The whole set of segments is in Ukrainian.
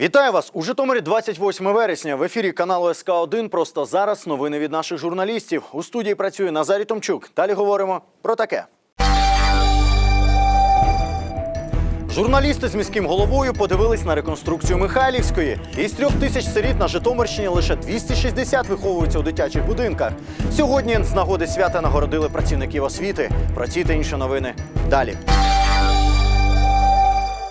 Вітаю вас у Житомирі 28 вересня. В ефірі каналу СК 1 Просто зараз новини від наших журналістів. У студії працює Назарій Томчук. Далі говоримо про таке. Журналісти з міським головою подивились на реконструкцію Михайлівської. Із трьох тисяч сиріт на Житомирщині лише 260 виховуються у дитячих будинках. Сьогодні з нагоди свята нагородили працівників освіти. Про ці та інші новини далі.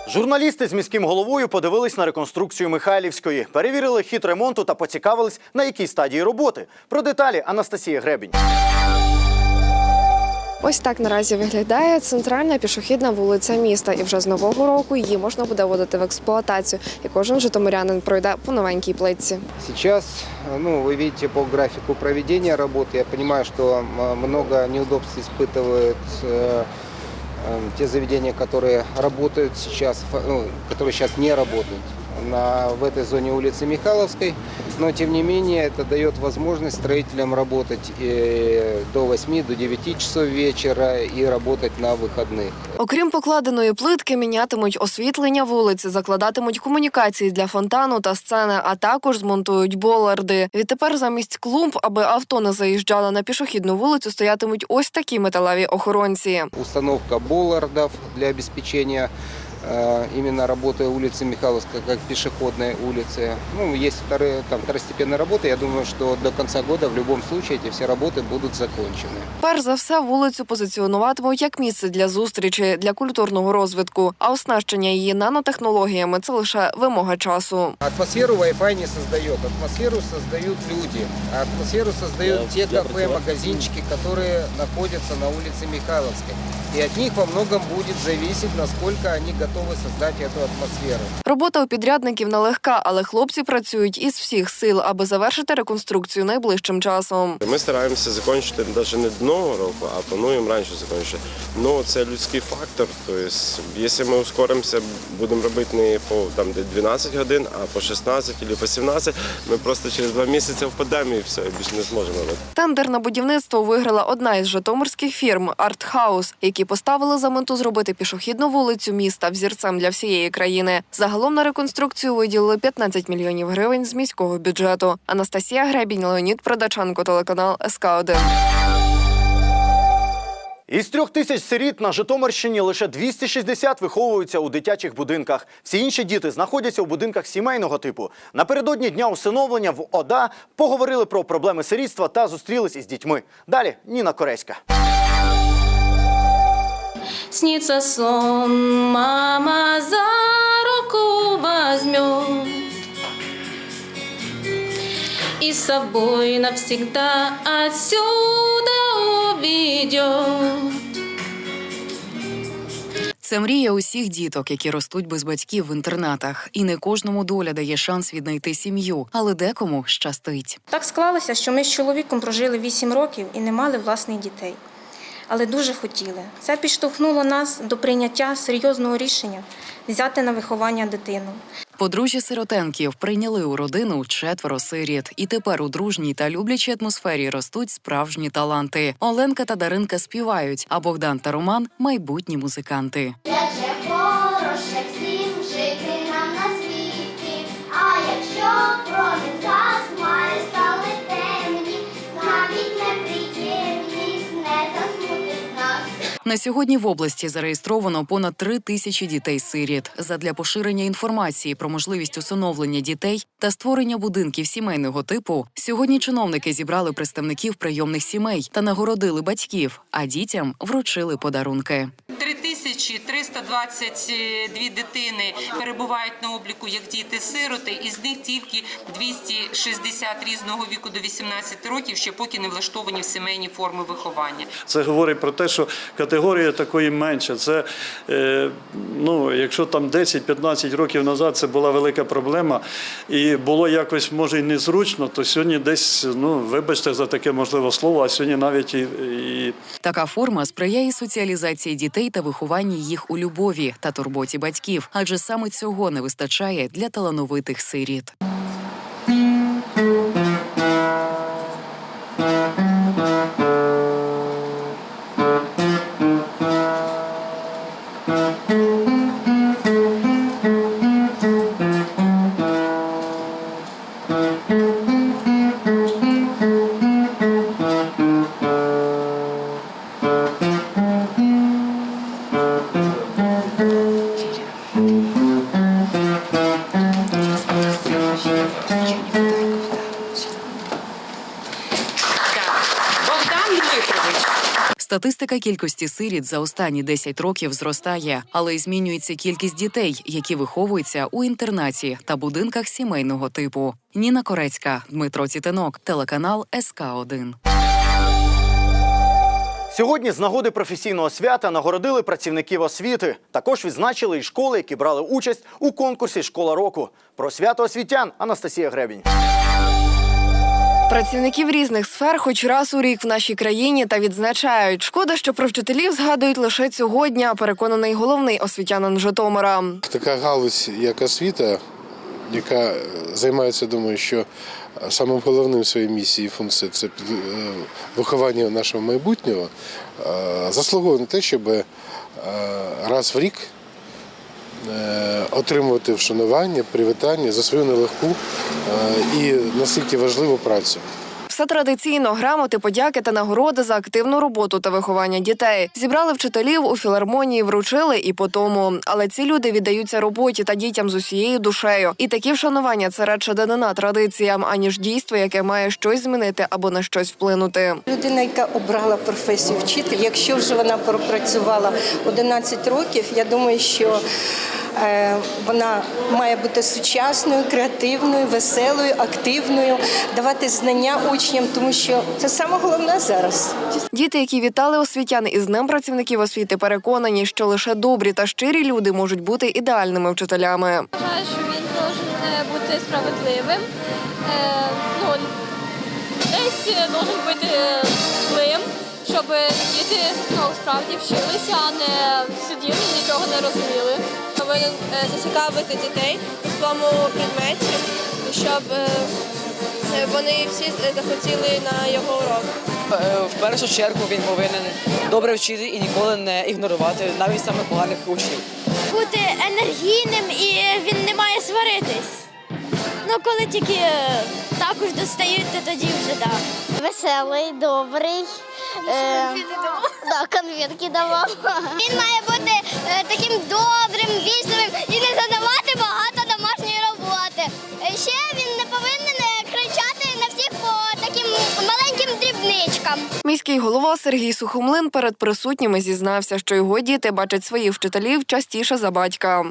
Журналісти з міським головою подивились на реконструкцію Михайлівської, перевірили хід ремонту та поцікавились, на якій стадії роботи. Про деталі Анастасія Гребінь. Ось так наразі виглядає центральна пішохідна вулиця міста, і вже з нового року її можна буде вводити в експлуатацію. І кожен житомирянин пройде по новенькій плитці. Сейчас, ну, вы видите по графику проведения работы, я понимаю, что м, много неудобств испытывают э, э, те заведения, которые работают сейчас, ну, которые сейчас не работают на, в этой зоне улицы Михайловской, но тем не менее это дает возможность строителям работать э, до 8, до 9 часов вечера и работать на выходных. Окрім покладеної плитки, мінятимуть освітлення вулиці, закладатимуть комунікації для фонтану та сцени, а також змонтують боларди. Відтепер замість клумб, аби авто не заїжджало на пішохідну вулицю, стоятимуть ось такі металеві охоронці. установка боллардов для обеспечения э, именно работы улицы Михайловской как пешеходной улицы. Ну, есть вторые, там, второстепенные работы. Я думаю, что до конца года в любом случае эти все работы будут закончены. Перш за все, вулицю позиціонуватимуть як місце для зустрічі, для культурного розвитку, а оснащення її нанотехнологіями це лише вимога часу. Атмосферу Wi-Fi не создает. Атмосферу создают люди. А атмосферу создают те кафе, магазинчики, которые находятся на улице Михайловской. И от них во многом будет зависеть, насколько они готовы создать эту атмосферу. Робота у підрядників нелегка, але хлопці працюють із всіх сил, аби завершити реконструкцію найближчим часом. Ми стараємося закінчити навіть не до нового року, а плануємо раніше закінчити. Ну це людський фактор. Тобто, якщо ми ускоримося, будемо робити не по там де 12 годин, а по 16 або по 17, ми просто через два місяці впадемо і все, більше не зможемо робити. Тендер на будівництво виграла одна із житомирських фірм Артхаус, які поставили за мету зробити пішохідну вулицю міста взірцем для всієї країни. Загалом на реконструкцію виділили 15 мільйонів гривень з міського бюджету. Анастасія Гребінь, Леонід Продаченко, телеканал СК 1 Із трьох тисяч сиріт на Житомирщині лише 260 виховуються у дитячих будинках. Всі інші діти знаходяться у будинках сімейного типу. Напередодні дня усиновлення в ОДА поговорили про проблеми сирітства та зустрілись із дітьми. Далі Ніна Кореська. Снится сон, мама за руку возьмет И с собой навсегда отсюда уведет. Це мрія усіх діток, які ростуть без батьків в інтернатах, і не кожному доля дає шанс віднайти сім'ю, але декому щастить. Так склалося, що ми з чоловіком прожили 8 років і не мали власних дітей. Але дуже хотіли. Це підштовхнуло нас до прийняття серйозного рішення взяти на виховання дитину. Подружжя сиротенків прийняли у родину четверо сиріт, і тепер у дружній та люблячій атмосфері ростуть справжні таланти. Оленка та Даринка співають, а Богдан та Роман майбутні музиканти. На сьогодні в області зареєстровано понад три тисячі дітей-сиріт. Задля поширення інформації про можливість усиновлення дітей та створення будинків сімейного типу. Сьогодні чиновники зібрали представників прийомних сімей та нагородили батьків, а дітям вручили подарунки. 3322 дитини перебувають на обліку як діти-сироти, із них тільки 260 різного віку до 18 років, ще поки не влаштовані в сімейні форми виховання. Це говорить про те, що категорія такої менша. Це, е, ну, якщо там 10-15 років назад це була велика проблема, і було якось, може, і незручно, то сьогодні десь, ну, вибачте за таке можливе слово, а сьогодні навіть і, і Така форма сприяє соціалізації дітей та вихованні їх у любові та турботі батьків, адже саме цього не вистачає для талановитих сиріт. Статистика кількості сиріт за останні 10 років зростає, але й змінюється кількість дітей, які виховуються у інтернаті та будинках сімейного типу. Ніна Корецька, Дмитро Тітинок, телеканал СК 1 Сьогодні з нагоди професійного свята нагородили працівників освіти. Також відзначили і школи, які брали участь у конкурсі Школа року. Про свято освітян Анастасія Гребінь. Працівників різних сфер хоч раз у рік в нашій країні та відзначають. Шкода, що про вчителів згадують лише цього дня, переконаний головний освітянин Житомира. Така галузь, як освіта, яка е, займається, думаю, що самим головним своєю місією і функцією це е, виховання нашого майбутнього, е, заслуговує на те, щоб раз в рік отримувати вшанування, привітання за свою нелегку е, і настільки важливу працю. Все традиційно грамоти, подяки та нагороди за активну роботу та виховання дітей. Зібрали вчителів у філармонії, вручили і по тому. Але ці люди віддаються роботі та дітям з усією душею. І такі вшанування це радше данина традиціям, аніж дійство, яке має щось змінити або на щось вплинути. Людина, яка обрала професію вчитель, якщо вже вона пропрацювала 11 років, я думаю, що вона має бути сучасною, креативною, веселою, активною, давати знання учням, тому що це саме головне зараз. Діти, які вітали освітян із Днем працівників освіти, переконані, що лише добрі та щирі люди можуть бути ідеальними вчителями. Вважаю, що він має бути справедливим. Е, ну, десь должен бути злим, щоб діти ну, справді вчилися, а не сиділи, нічого не розуміли. Повинен е, зацікавити дітей у своєму предметі, щоб е, вони всі захотіли на його урок. Е, В першу чергу він повинен добре вчити і ніколи не ігнорувати навіть самих поганих учнів. Бути енергійним і він не має сваритись. Ну, коли тільки е, також достають, то тоді вже так. Веселий, добрий. Е, да, конфетки давав. Він має бути Міський голова Сергій Сухомлин перед присутніми зізнався, що його діти бачать своїх вчителів частіше за батька.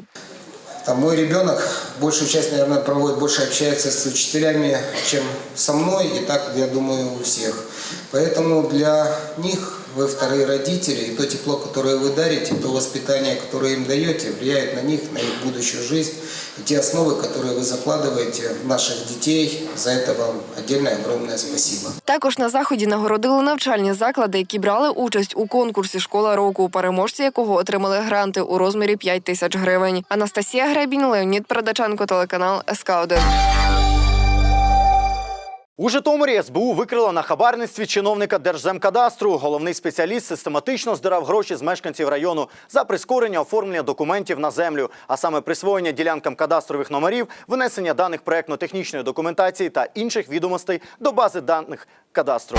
Там мой ребенок большую часть, наверное, проводит, больше общается с учителями, чем со мной, и так, я думаю, у всех. Поэтому для них вы вторые родители, и то тепло, которое вы дарите, то воспитание, которое им даете, влияет на них, на их будущую жизнь, и те основы, которые вы закладываете в наших детей. За это вам отдельное огромное спасибо. Також на заході нагородили навчальні заклади, які брали участь у конкурсі Школа року, переможці якого отримали гранти у розмірі 5 тисяч гривень. Анастасія Гребінь, Леонід Передаченко, телеканал СК 1 у Житомирі СБУ викрила на хабарництві чиновника Держземкадастру. Головний спеціаліст систематично здирав гроші з мешканців району за прискорення оформлення документів на землю, а саме присвоєння ділянкам кадастрових номерів, винесення даних проектно-технічної документації та інших відомостей до бази даних кадастру.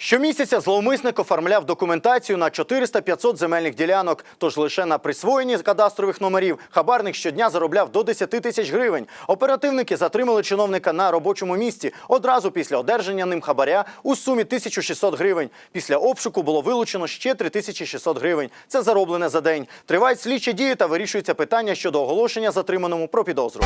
Щомісяця зловмисник оформляв документацію на 400-500 земельних ділянок. Тож лише на присвоєнні кадастрових номерів хабарник щодня заробляв до 10 тисяч гривень. Оперативники затримали чиновника на робочому місці одразу після одержання ним хабаря у сумі 1600 гривень. Після обшуку було вилучено ще 3600 гривень. Це зароблене за день. Тривають слідчі дії та вирішується питання щодо оголошення затриманому про підозру.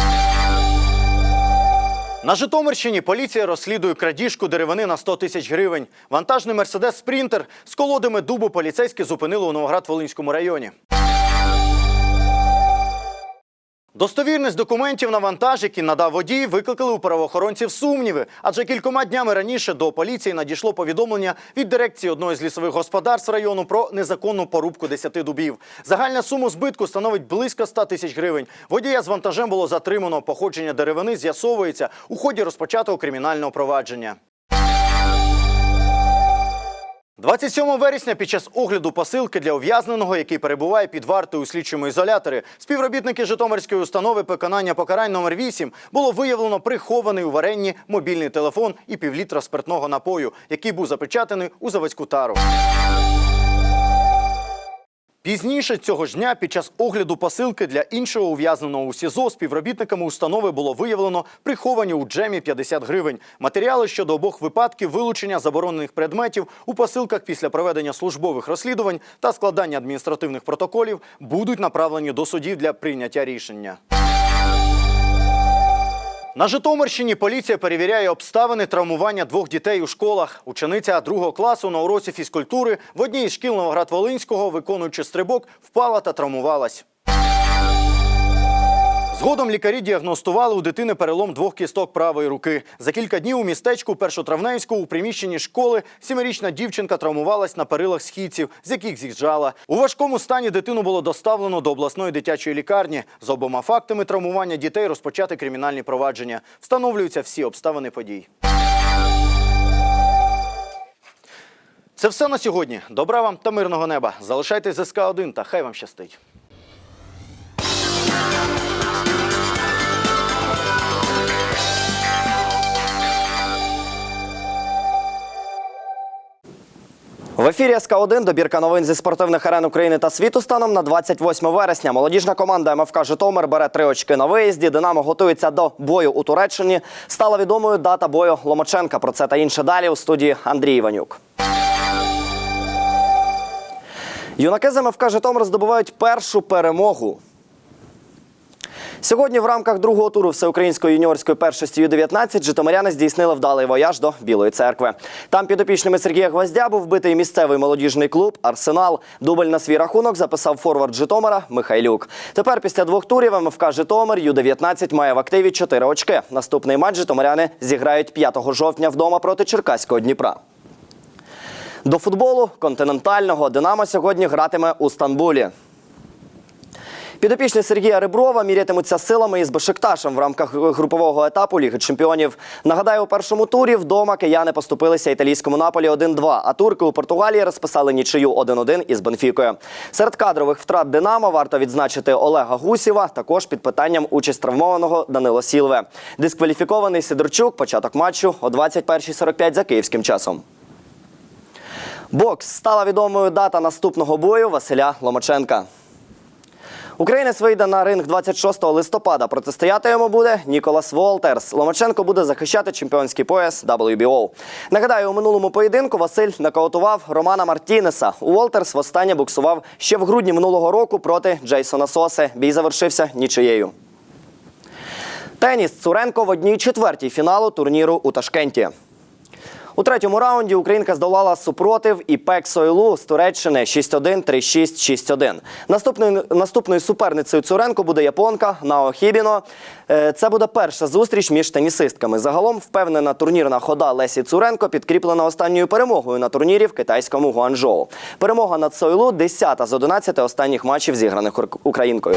На Житомирщині поліція розслідує крадіжку деревини на 100 тисяч гривень. Вантажний мерседес Спрінтер з колодами дубу поліцейські зупинили у Новоград-Волинському районі. Достовірність документів на вантаж, які надав водій, викликали у правоохоронців сумніви. Адже кількома днями раніше до поліції надійшло повідомлення від дирекції одного з лісових господарств району про незаконну порубку 10 дубів. Загальна сума збитку становить близько 100 тисяч гривень. Водія з вантажем було затримано. Походження деревини з'ясовується у ході розпочатого кримінального провадження. 27 вересня під час огляду посилки для ув'язненого, який перебуває під вартою у слідчому ізоляторі, співробітники Житомирської установи виконання покарань номер 8 було виявлено прихований у варенні мобільний телефон і півлітра спиртного напою, який був запечатаний у заводську тару. Пізніше цього ж дня під час огляду посилки для іншого ув'язненого у СІЗО співробітниками установи було виявлено приховані у джемі 50 гривень. Матеріали щодо обох випадків вилучення заборонених предметів у посилках після проведення службових розслідувань та складання адміністративних протоколів будуть направлені до судів для прийняття рішення. На Житомирщині поліція перевіряє обставини травмування двох дітей у школах. Учениця другого класу на уроці фізкультури в одній із шкіл Новоград-Волинського, виконуючи стрибок, впала та травмувалась. Згодом лікарі діагностували у дитини перелом двох кісток правої руки. За кілька днів у містечку Першотравневського у приміщенні школи сімирічна дівчинка травмувалась на перилах східців, з яких з'їжджала. У важкому стані дитину було доставлено до обласної дитячої лікарні. З обома фактами травмування дітей розпочати кримінальні провадження. Встановлюються всі обставини подій. Це все на сьогодні. Добра вам та мирного неба. Залишайтесь СК 1 та хай вам щастить. В ефірі СК 1 добірка новин зі спортивних арен України та світу станом на 28 вересня. Молодіжна команда МФК Житомир бере три очки на виїзді. Динамо готується до бою у Туреччині. Стала відомою дата бою Ломаченка. Про це та інше далі у студії Андрій Іванюк. Юнаки з МФК Житомир здобувають першу перемогу. Сьогодні в рамках другого туру всеукраїнської юніорської першості Ю-19 житомиряни здійснили вдалий вояж до Білої церкви. Там під опічними Сергія Гвоздя був вбитий місцевий молодіжний клуб Арсенал. Дубль на свій рахунок записав форвард Житомира Михайлюк. Тепер після двох турів МФК Житомир Ю-19 має в активі 4 очки. Наступний матч житомиряни зіграють 5 жовтня вдома проти Черкаського Дніпра. До футболу континентального Динамо сьогодні гратиме у Стамбулі. Підопічні Сергія Реброва мірятимуться силами із Бешикташем в рамках групового етапу Ліги Чемпіонів. Нагадаю, у першому турі вдома кияни поступилися італійському наполі 1-2, а турки у Португалії розписали нічию 1-1 із Бенфікою. Серед кадрових втрат Динамо варто відзначити Олега Гусєва, також під питанням участь травмованого Данило Сілве. Дискваліфікований Сидорчук, початок матчу о 21.45 за київським часом. Бокс стала відомою дата наступного бою Василя Ломаченка. Українець вийде на ринг 26 листопада. Протистояти йому буде Ніколас Волтерс. Ломаченко буде захищати чемпіонський пояс WBO. Нагадаю, у минулому поєдинку Василь нокаутував Романа Мартінеса. Волтерс востаннє буксував ще в грудні минулого року проти Джейсона Соси. Бій завершився нічиєю. Теніс Цуренко в одній четвертій фіналу турніру у Ташкенті. У третьому раунді Українка здолала супротив і Пек Сойлу з Туреччини 6-1, 3-6, 6-1. Наступною, наступною суперницею Цуренко буде японка Нао Хібіно. Е, Це буде перша зустріч між тенісистками. Загалом впевнена турнірна хода Лесі Цуренко підкріплена останньою перемогою на турнірі в китайському Гуанчжоу. Перемога над Сойлу 10-та з 11 останніх матчів, зіграних українкою.